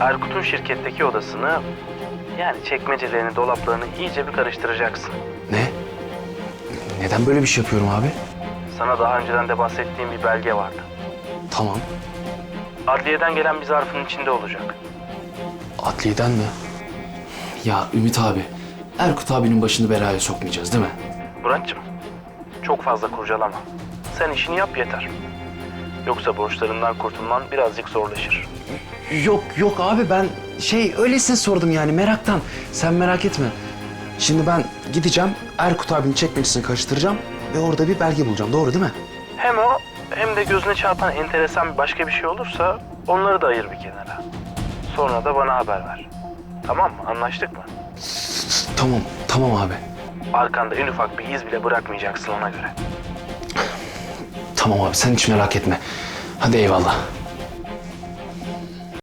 Erkut'un şirketteki odasını yani çekmecelerini, dolaplarını iyice bir karıştıracaksın. Ne? Neden böyle bir şey yapıyorum abi? Sana daha önceden de bahsettiğim bir belge vardı. Tamam. Adliyeden gelen bir zarfın içinde olacak. Adliyeden mi? Ya Ümit abi, Erkut abinin başını belaya sokmayacağız değil mi? Muratçım, çok fazla kurcalama. Sen işini yap yeter. Yoksa borçlarından kurtulman birazcık zorlaşır. Yok yok abi ben şey öylesine sordum yani meraktan. Sen merak etme. Şimdi ben gideceğim Erkut abinin çekmecesini karıştıracağım ve orada bir belge bulacağım. Doğru değil mi? Hem o hem de gözüne çarpan enteresan bir başka bir şey olursa onları da ayır bir kenara. Sonra da bana haber ver. Tamam mı? Anlaştık mı? Tamam tamam abi. Arkanda en ufak bir iz bile bırakmayacaksın ona göre. Tamam abi sen hiç merak etme. Hadi eyvallah.